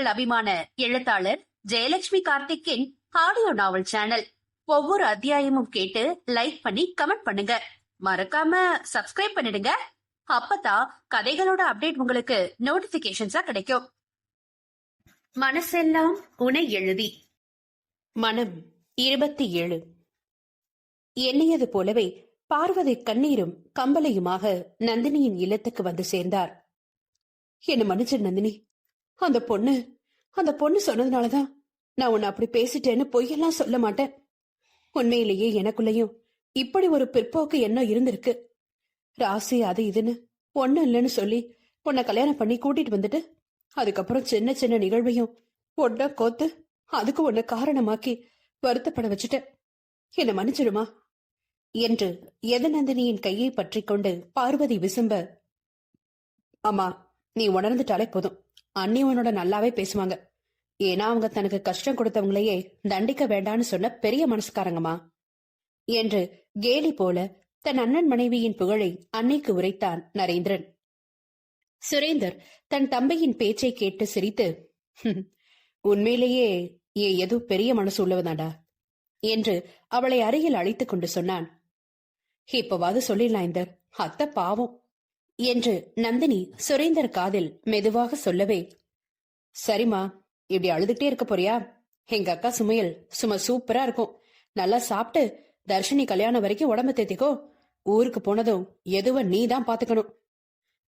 உங்கள் அபிமான எழுத்தாளர் ஜெயலட்சுமி கார்த்திக்கின் ஆடியோ நாவல் சேனல் ஒவ்வொரு அத்தியாயமும் கேட்டு லைக் பண்ணி கமெண்ட் பண்ணுங்க. மறக்காம சப்ஸ்கிரைப் பண்ணிடுங்க. அப்பதான் கதைகளோட அப்டேட் உங்களுக்கு நோட்டிபிகேஷன்ஸா கிடைக்கும். மனசெல்லாம் உனை எழுதி. மனம் இருபத்தி ஏழு எண்ணியது போலவே பார்வதி கண்ணீரும் கம்பலையுமாக நந்தினியின் இல்லத்துக்கு வந்து சேர்ந்தார். என்ன மன்னிச்சு நந்தினி. அந்த பொண்ணு அந்த பொண்ணு சொன்னதுனாலதான் நான் உன்னை அப்படி பேசிட்டேன்னு பொய்யெல்லாம் சொல்ல மாட்டேன். உண்மையிலேயே எனக்குள்ளயும் இப்படி ஒரு பிற்போக்கு எண்ணம் இருந்திருக்கு. ராசி அது இதுன்னு ஒண்ணும் இல்லைன்னு சொல்லி உன்னை கல்யாணம் பண்ணி கூட்டிட்டு வந்துட்டு அதுக்கப்புறம் சின்ன சின்ன நிகழ்வையும் ஒன்ன கோத்து அதுக்கு உன்னை காரணமாக்கி வருத்தப்பட வச்சுட்டேன். என்ன மன்னிச்சிடுமா? என்று எதநந்தினியின் கையை பற்றி கொண்டு பார்வதி விசும்ப அம்மா நீ உணர்ந்துட்டாலே போதும். அண்ணி உன்னோட நல்லாவே பேசுவாங்க. ஏன்னா அவங்க தனக்கு கஷ்டம் கொடுத்தவங்களையே தண்டிக்க வேண்டான்னு சொன்ன பெரிய மனசுக்காரங்கம்மா. என்று கேலி போல தன் அண்ணன் மனைவியின் புகழை அன்னைக்கு உரைத்தான் நரேந்திரன். சுரேந்தர் தன் தம்பியின் பேச்சை கேட்டு சிரித்து உண்மையிலேயே ஏ ஏதோ பெரிய மனசு உள்ளவதாடா என்று அவளை அருகில் அழைத்துக் கொண்டு சொன்னான். இப்பவாது சொல்லிடலாம் இந்த அத்தை பாவம். என்று நந்தினி சுரேந்தர் காதில் மெதுவாக சொல்லவே சரிம்மா இப்படி அழுதுகிட்டே இருக்க போறியா? எங்க அக்கா சுமையல் சும்மா சூப்பரா இருக்கும். நல்லா சாப்பிட்டு தர்ஷினி கல்யாணம் வரைக்கும் உடம்பு தேத்திக்கோ. ஊருக்கு போனதும் எதுவ நீ தான் பாத்துக்கணும்.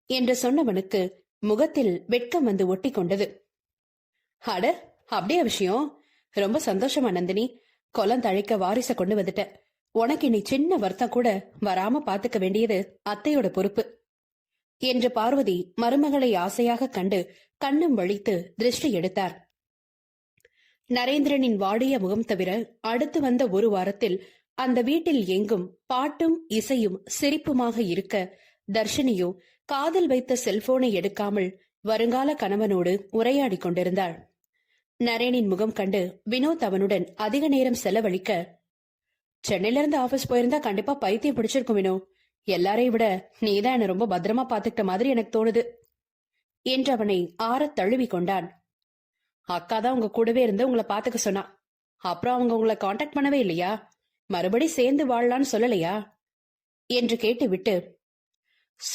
என்று சொன்னவனுக்கு முகத்தில் வெட்கம் வந்து ஒட்டி கொண்டது அட அப்படியே விஷயம்? ரொம்ப சந்தோஷமா நந்தினி. குளம் தழைக்க வாரிச கொண்டு வந்துட்ட. உனக்கு இனி சின்ன வருத்தம் கூட வராம பாத்துக்க வேண்டியது அத்தையோட பொறுப்பு. என்று பார்வதி மருமகளை ஆசையாக கண்டு கண்ணும் வழித்து திருஷ்டி எடுத்தார். நரேந்திரனின் வாடிய முகம் தவிர அடுத்து வந்த ஒரு வாரத்தில் அந்த வீட்டில் எங்கும் பாட்டும் இசையும் சிரிப்புமாக இருக்க தர்ஷினியோ காதில் வைத்த செல்போனை எடுக்காமல் வருங்கால கணவனோடு உரையாடி கொண்டிருந்தாள். நரேனின் முகம் கண்டு வினோத் அவனுடன் அதிக நேரம் செலவழிக்க சென்னையிலிருந்து ஆபீஸ் போயிருந்தா கண்டிப்பா பைத்தியம் பிடிச்சிருக்கும் வினோ எல்லாரையும் விட நீதான் என்ன ரொம்ப பத்திரமா பாத்துக்கிட்ட மாதிரி எனக்கு தோணுது என்று அவனை ஆறத் தழுவி கொண்டான். அக்கா தான் உங்க கூடவே இருந்து உங்களை பாத்துக்க சொன்னா. அப்புறம் அவங்க உங்களை காண்டாக்ட் பண்ணவே இல்லையா? மறுபடி சேர்ந்து வாழலான்னு சொல்லலையா? என்று கேட்டுவிட்டு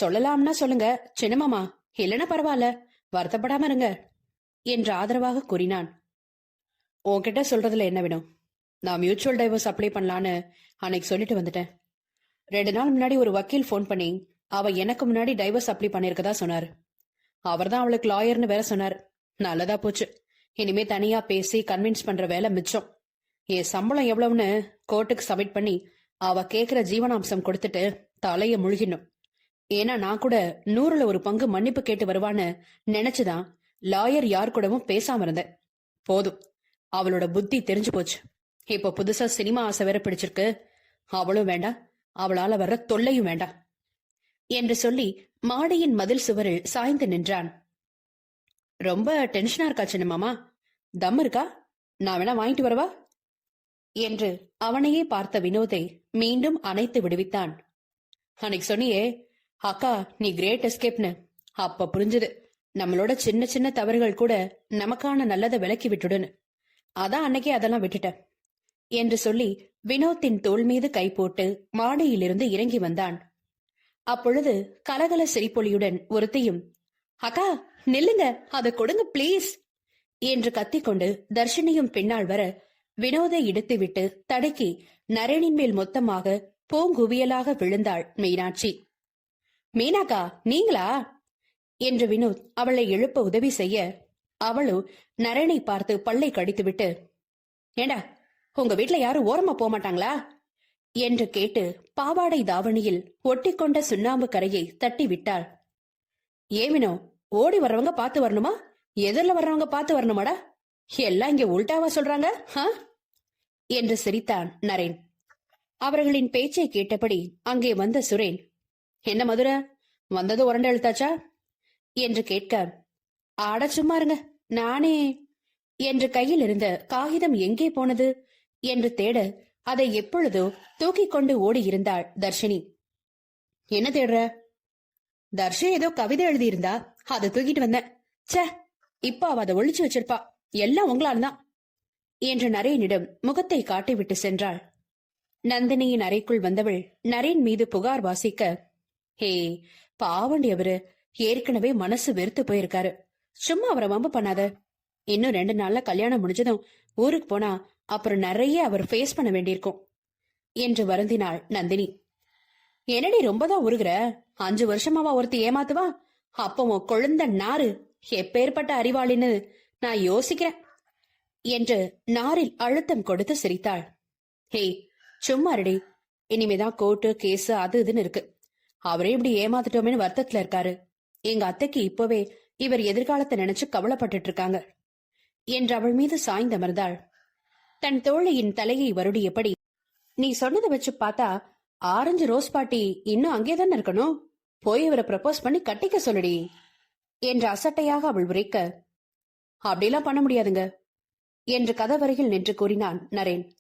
சொல்லலாம்னா சொல்லுங்க சின்னமாமா இல்லைன்னா பரவாயில்ல வருத்தப்படாம இருங்க என்று ஆதரவாக கூறினான். உன்கிட்ட சொல்றதுல என்ன வேணும்? நான் மியூச்சுவல் டைவர்ஸ் அப்ளை பண்ணலான்னு அன்னைக்கு சொல்லிட்டு வந்துட்டேன். ரெண்டு நாள் முன்னாடி ஒரு வக்கீல் ஃபோன் பண்ணி அவ எனக்கு முன்னாடி டைவர்ஸ் அப்ளை பண்ணிருக்கதா சொன்னார். அவர்தான் அவளுக்கு லாயர்னு வேற சொன்னார். நல்லதா போச்சு. இனிமே தனியா பேசி கன்வின்ஸ் பண்ற வேலை மிச்சம். என் சம்பளம் எவ்வளவுன்னு கோர்ட்டுக்கு சப்மிட் பண்ணி அவ கேக்குற ஜீவனாம்சம் கொடுத்துட்டு தலைய முழுகினும் ஏன்னா நான் கூட நூறுல ஒரு பங்கு மன்னிப்பு கேட்டு வருவான்னு நினைச்சுதான் லாயர் யார் கூடவும் பேசாம இருந்தேன். போதும். அவளோட புத்தி தெரிஞ்சு போச்சு. இப்போ புதுசா சினிமா ஆசை வேற பிடிச்சிருக்கு. அவளும் வேண்டாம். அவளால வர்ற தொல்லையும் வேண்டாம் என்று சொல்லி மாடியின் மதில் சுவரில் சாய்ந்து நின்றான். ரொம்ப டென்ஷனா இருக்கா சின்ன மாமா? தம் இருக்கா? நான் வேணா வாங்கிட்டு வரவா? என்று அவனையே பார்த்த வினோதை மீண்டும் அணைத்து விடுவித்தான். அன்னைக்கு சொன்னியே அக்கா நீ கிரேட் எஸ்கேப்னு அப்ப புரிஞ்சுது நம்மளோட சின்ன சின்ன தவறுகள் கூட நமக்கான நல்லதை விலக்கி விட்டுடுன்னு. அதான் அன்னைக்கே அதெல்லாம் விட்டுட்டேன் என்று சொல்லி வினோத்தின் தோள் மீது கை போட்டு மாடியிலிருந்து இறங்கி வந்தான். அப்பொழுது கலகல சிரிப்பொலியுடன் ஒருத்தையும் அக்கா நில்லுங்க அதை கொடுங்க ப்ளீஸ் என்று கத்திக்கொண்டு தர்ஷினியும் பின்னால் வர வினோதை இடுத்துவிட்டு தடுக்கி நரேனின் மேல் மொத்தமாக பூங்குவியலாக விழுந்தாள் மீனாட்சி. மீனாக்கா நீங்களா? என்று வினோத் அவளை எழுப்ப உதவி செய்ய அவளோ நரேனை பார்த்து பல்லை கடித்துவிட்டு ஏண்டா உங்க வீட்ல யாரும் ஓரமா போக மாட்டாங்களா என்று கேட்டு பாவாடை தாவணியில் ஒட்டிக்கொண்ட சுண்ணாம்பு கரையை தட்டி விட்டாள் ஏவினோ ஓடி வர்றவங்க பார்த்து வரணுமா? எதிரில் வர்றவங்க பார்த்து வரணுமாடா? எல்லாம் இங்க உல்டாவா சொல்றாங்க என்று சிரித்தான் நரேன். அவர்களின் பேச்சை கேட்டபடி அங்கே வந்த சுரேன் என்ன மதுரை வந்தது உரண்ட எழுத்தாச்சா? என்று கேட்க ஆட சும்மா இருங்க நானே. என்று கையில் இருந்த காகிதம் எங்கே போனது? என்று தேட அதை எப்பொழுதோ தூக்கிக் கொண்டு ஓடி இருந்தாள் தர்ஷினி. என்ன தேடுற? தர்ஷன் ஏதோ கவிதை எழுதியிருந்தா அதை தூக்கிட்டு வந்தேன். ச்சே இப்ப அவ அதை ஒளிச்சு வச்சிருப்பா. எல்லாம் உங்களால்தான் என்று நரேனிடம் முகத்தை காட்டிவிட்டு சென்றாள். நந்தினியின் அறைக்குள் வந்தவள் நரேன் மீது புகார் வாசிக்க ஹே பாவண்டி அவரு ஏற்கனவே மனசு வெறுத்து போயிருக்காரு. சும்மா அவரை வம்பு பண்ணாத. இன்னும் ரெண்டு நாள்ல கல்யாணம் முடிஞ்சதும் ஊருக்கு போனா அப்புறம் நிறைய அவர் ஃபேஸ் பண்ண வேண்டியிருக்கும் என்று வருந்தினாள் நந்தினி. என்னடி ரொம்பதான் உருகுற? அஞ்சு வருஷமாவா ஒருத்தி ஏமாத்துவா? அப்போ உன் நாறு எப்பேற்பட்ட அறிவாளின்னு நான் யோசிக்கிறேன் என்று நாரில் அழுத்தம் கொடுத்து சிரித்தாள். ஹே சும்மா ரெடி இனிமேதான் கோர்ட்டு கேஸ் அது இதுன்னு இருக்கு. அவரே இப்படி ஏமாத்துட்டோமேனு வருத்தத்துல இருக்காரு. எங்க அத்தைக்கு இப்பவே இவர் எதிர்காலத்தை நினைச்சு கவலைப்பட்டுட்டு இருக்காங்க என்று அவள் மீது சாய்ந்தமர்ந்தாள் தன் தோழியின் தலையை வருடியபடி நீ சொன்னதை வச்சு பார்த்தா ஆரஞ்சு ரோஸ் பாட்டி இன்னும் அங்கேதானே இருக்கணும்? போய் இவரை ப்ரப்போஸ் பண்ணி கட்டிக்க சொல்லுடி என்று அசட்டையாக அவள் உரைக்க அப்படிலாம் பண்ண முடியாதுங்க என்று கதவருகில் நின்று கூறினான் நரேன்.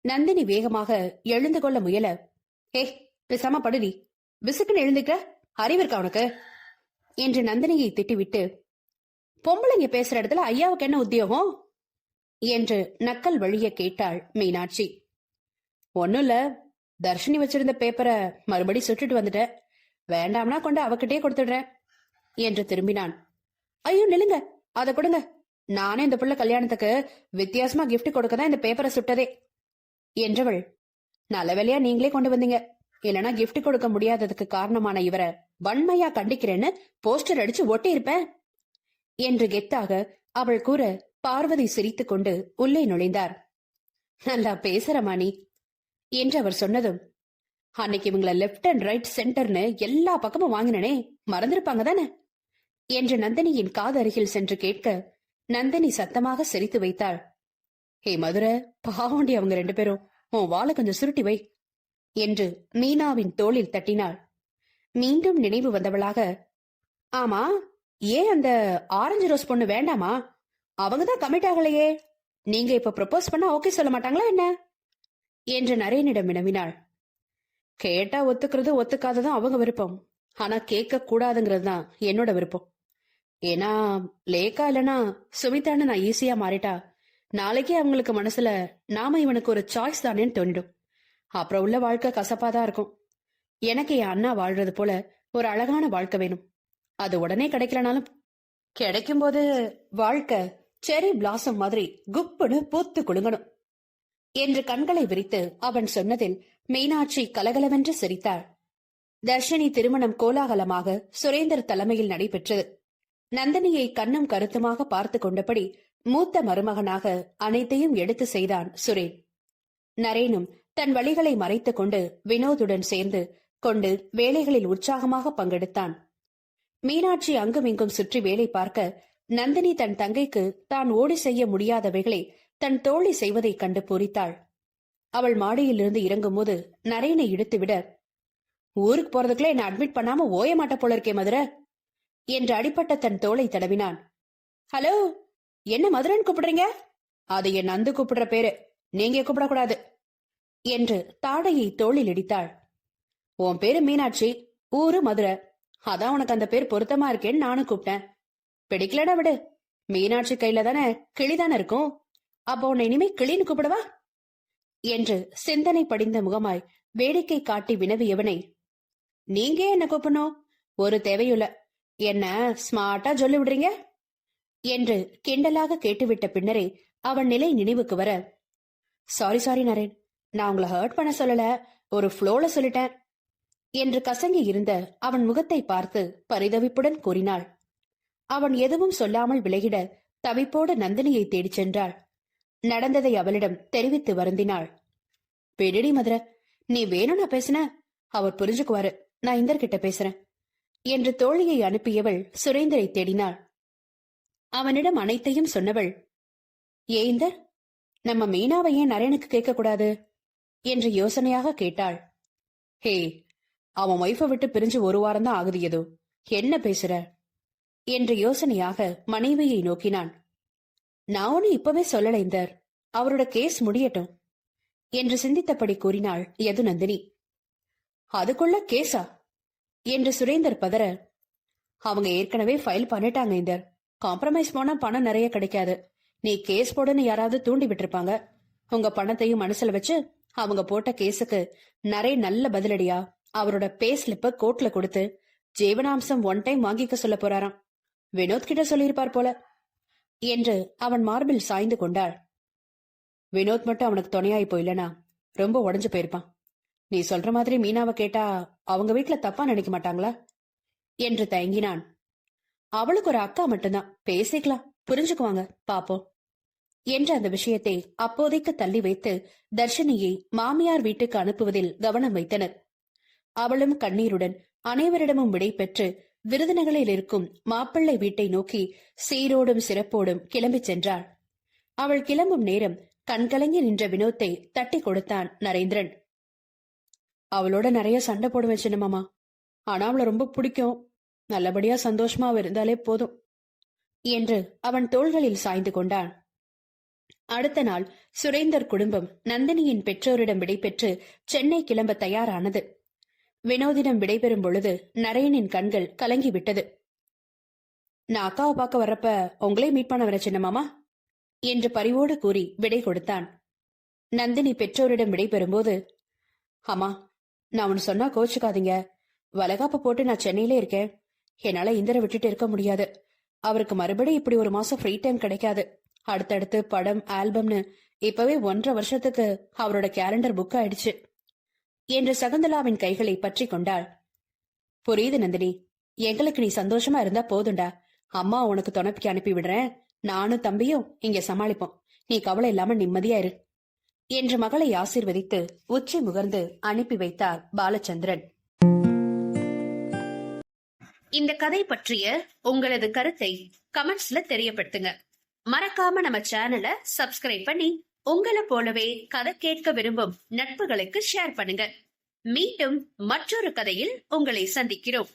நந்தினி வேகமாக எழுந்து கொள்ள முயல ஏ பேசாம படுடி. விசுக்குன்னு எழுந்துக்க அறிவிருக்கா உனக்கு? என்று நந்தினியை திட்டிவிட்டு பொம்பளைங்க பேசுற இடத்துல ஐயாவுக்கு என்ன உத்தியோகம்? என்று நக்கல் வழிய கேட்டாள் மீனாட்சி. ஒன்னும் இல்ல. தர்ஷினி வச்சிருந்த பேப்பரை மறுபடி சுட்டுட்டு வந்துட்டேன் வேண்டாம்னா கொண்டு அவகிட்டே கொடுத்துடுறேன் என்று திரும்பினான். ஐயோ நிலுங்க அத கொடுங்க. நானே இந்த புள்ள கல்யாணத்துக்கு வித்தியாசமா கிஃப்ட் கொடுக்க தான் இந்த பேப்பரை சுட்டதே என்றவள். நல்ல வேலையா நீங்களே கொண்டு வந்தீங்க. இல்லனா கிஃப்ட் கொடுக்க முடியாததுக்கு காரணமான இவரை வன்மையா கண்டிக்கிறேன்னு போஸ்டர் அடிச்சு ஒட்டி இருப்பேன் என்று கெத்தாக அவள் கூற பார்வதி சிரித்துக் கொண்டு உள்ளே நுழைந்தார். நல்லா பேசுறமா நீ என்று அவர் சொன்னதும் அன்னைக்கு இவங்கள லெப்ட் அண்ட் ரைட் சென்டர்னு எல்லா பக்கமும் வாங்கினனே மறந்திருப்பாங்க தானே? என்று நந்தினியின் காது அருகில் சென்று கேட்க நந்தினி சத்தமாக சிரித்து வைத்தாள். ஹே மதுரை பாவண்டி அவங்க ரெண்டு பேரும் உன் வாழை கொஞ்சம் சுருட்டி வை என்று மீனாவின் தோளில் தட்டினாள். மீண்டும் நினைவு வந்தவளாக ஆமா ஏன் அந்த ஆரஞ்சு ரோஸ் பொண்ணு வேண்டாமா? அவங்க தான் கமிட் ஆகலையே. நீங்க இப்ப ப்ரப்போஸ் பண்ணா ஓகே சொல்ல மாட்டாங்களா என்ன? என்று நரேனிடம் வினவினாள். கேட்டா ஒத்துக்கிறது ஒத்துக்காததும் அவங்க விருப்பம். ஆனா கேட்க கூடாதுங்கிறது தான் என்னோட விருப்பம். ஏன்னா லேக்கா இல்லனா சுமிதான்னு நான் ஈஸியா மாறிட்டா நாளைக்கே அவங்களுக்கு மனசுல நாம இவனுக்கு ஒரு சாய்ஸ் தானேன்னு தோணிடும். அப்புறம் உள்ள வாழ்க்கை கசப்பாதான் இருக்கும். எனக்கு என் அண்ணா வாழ்றது போல ஒரு அழகான வாழ்க்கை வேணும். அது உடனே கிடைக்கலனாலும் கிடைக்கும் போது வாழ்க்கை செரி பிளாசம் மாதிரி குப்புன்னு பூத்து குலுங்கணும். என்று கண்களை விரித்து அவன் சொன்னதில் மீனாட்சி கலகலவென்று சிரித்தாள். தர்ஷினி திருமணம் கோலாகலமாக சுரேந்தர் தலைமையில் நடைபெற்றது. நந்தினியை கண்ணும் கருத்துமாக பார்த்து கொண்டபடி மூத்த மருமகனாக அனைத்தையும் எடுத்து செய்தான் சுரேன். நரேனும் தன் வழிகளை மறைத்துக் கொண்டு வினோதுடன் சேர்ந்து கொண்டு வேலைகளில் உற்சாகமாக பங்கெடுத்தான். மீனாட்சி அங்குமிங்கும் சுற்றி வேலை பார்க்க நந்தினி தன் தங்கைக்கு தான் ஓடி செய்ய முடியாதவைகளை தன் தோழி செய்வதைக் கண்டு பொறித்தாள் அவள் மாடியிலிருந்து இறங்கும்போது நரேனை இழுத்துவிட ஊருக்கு போறதுக்குள்ள என்ன அட்மிட் பண்ணாம ஓய மாட்ட போல இருக்கே மதுர என்று அடிப்பட்ட தன் தோளை தடவினான். ஹலோ என்ன மதுரன் கூப்பிடுறீங்க? அது என் நந்து கூப்பிடுற பேரு. நீங்க கூப்பிடக்கூடாது என்று தாடையை தோளில் இடித்தாள். உன் பேரு மீனாட்சி ஊரு மதுரை. அதான் உனக்கு அந்த பேர் பொருத்தமா இருக்கேன்னு நானும் கூப்பிட்டேன். பிடிக்கலடா விடு. மீனாட்சி கையில தானே கிளிதானே இருக்கும்? அப்போ உன்னை இனிமே கிளின்னு கூப்பிடவா? என்று சிந்தனை படிந்த முகமாய் வேடிக்கை காட்டி வினவியவனை. நீங்க என்ன கூப்பிடணும்? ஒரு தேவையுள்ள என்ன ஸ்மார்ட்டா சொல்லி விடுறீங்க? என்று கிண்டலாக கேட்டுவிட்ட பின்னரே அவன் நிலை நினைவுக்கு வர. சாரி சாரி நரேன் நான் உங்களை ஹர்ட் பண்ண சொல்லல. ஒரு ஃப்ளோல சொல்லிட்டேன். என்று கசங்கி இருந்த அவன் முகத்தை பார்த்து பரிதவிப்புடன் கூறினாள். அவன் எதுவும் சொல்லாமல் விலகிட தவிப்போடு நந்தினியை தேடிச் சென்றாள். நடந்ததை அவளிடம் தெரிவித்து வருந்தினாள். பெடிடி மதுர நீ வேணும்னா பேசுன? அவர் புரிஞ்சுக்குவாரு. நான் இந்தர்கிட்ட பேசுறேன். என்று தோழியை அனுப்பியவள் சுரேந்தரை தேடினாள். அவனிடம் அனைத்தையும் சொன்னவள் ஏந்தர் நம்ம மீனாவை ஏன் நரேனுக்கு கேட்கக்கூடாது? என்று யோசனையாக கேட்டாள். ஹே அவன் ஒய்ஃபை விட்டு பிரிஞ்சு ஒரு வாரம் தான் ஆகுது ஏதோ என்ன பேசுற? என்று யோசனையாக மனைவியை நோக்கினான். நான் ஒண்ணு இப்பவே சொல்லல இந்தர். அவரோட கேஸ் முடியட்டும் என்று சிந்தித்தபடி கூறினாள் யதுநந்தினி. அதுக்குள்ள கேஸா? என்று சுரேந்தர் பதற. அவங்க ஏற்கனவே ஃபைல் பண்ணிட்டாங்க இந்தர். காம்ப்ரமைஸ் போனா பணம் நிறைய கிடைக்காது. நீ கேஸ் போடுன்னு யாராவது தூண்டி விட்டுருப்பாங்க. உங்க பணத்தையும் மனசுல வச்சு அவங்க போட்ட கேஸுக்கு நிறைய நல்ல பதிலடியா அவரோட பே ஸ்லிப்ப கோர்ட்ல கொடுத்து ஜீவனாம்சம் ஒன் டைம் வாங்கிக்க சொல்ல போறாராம். வினோத் கிட்ட சொல்லியிருப்பார் போல. என்று அவன் மார்பில் சாய்ந்து கொண்டாள். வினோத் மட்டும் அவனுக்கு துணையாயி போயிலனா ரொம்ப உடஞ்சு போயிருப்பான். நீ சொல்ற மாதிரி மீனாவை கேட்டா அவங்க வீட்டுல தப்பா நினைக்க மாட்டாங்களா? என்று தயங்கினான். அவளுக்கு ஒரு அக்கா மட்டும்தான். பேசிக்கலாம். புரிஞ்சுக்குவாங்க. பாப்போம். என்ற அந்த விஷயத்தை அப்போதைக்கு தள்ளி வைத்து தர்ஷினியை மாமியார் வீட்டுக்கு அனுப்புவதில் கவனம் வைத்தனர். அவளும் கண்ணீருடன் அனைவரிடமும் விடை பெற்று விருதுநகரில் இருக்கும் மாப்பிள்ளை வீட்டை நோக்கி சீரோடும் சிறப்போடும் கிளம்பிச் சென்றாள். அவள் கிளம்பும் நேரம் கண்கலங்கி நின்ற வினோத்தை தட்டி கொடுத்தான் நரேந்திரன். அவளோட நிறைய சண்டை போடுவேன் சின்னமாமா ஆனா அவளை ரொம்ப பிடிக்கும். நல்லபடியா சந்தோஷமா அவ இருந்தாலே போதும். என்று அவன் தோள்களில் சாய்ந்து கொண்டான். அடுத்த நாள் சுரேந்தர் குடும்பம் நந்தினியின் பெற்றோரிடம் விடைபெற்று சென்னை கிளம்ப தயாரானது. வினோதிடம் விடைபெறும் பொழுது நரேனின் கண்கள் கலங்கிவிட்டது. நான் அக்காவை பார்க்க வர்றப்ப உங்களே மீட் பண்ண வர சின்னமாமா என்று பரிவோடு கூறி விடை கொடுத்தான். நந்தினி பெற்றோரிடம் விடைபெறும்போது அம்மா நான் ஒன்னு சொன்னா கோச்சுக்காதீங்க. வலகாப்பு போட்டு நான் சென்னையிலே இருக்கேன். என்னால இந்திர விட்டுட்டு இருக்க முடியாது. அவருக்கு மறுபடியும் இப்படி ஒரு மாசம் ஃப்ரீ டைம் கிடைக்காது. அடுத்தடுத்து படம் ஆல்பம்னு இப்பவே ஒன்றரை வருஷத்துக்கு அவரோட கேலண்டர் புக் ஆயிடுச்சு. என்று சகுந்தலாவின் கைகளை பற்றி கொண்டாள். புரியுது நந்தினி. எங்களுக்கு நீ சந்தோஷமா இருந்தா போதும்டா. அம்மா உனக்கு துணைப்பிக்கு அனுப்பி விடுறேன். நானும் தம்பியும் இங்க சமாளிப்போம். நீ கவலை இல்லாம நிம்மதியா இரு. என்று மகளை ஆசிர்வதித்து உச்சி முகர்ந்து அனுப்பி வைத்தார் பாலச்சந்திரன். இந்த கதை பற்றிய உங்களது கருத்தை கமெண்ட்ஸ்ல தெரியப்படுத்துங்க. மறக்காம நம்ம சேனலை சப்ஸ்கிரைப் பண்ணி உங்களை போலவே கதை கேட்க விரும்பும் நட்புகளுக்கு ஷேர் பண்ணுங்க. மீண்டும் மற்றொரு கதையில் உங்களை சந்திக்கிறோம்.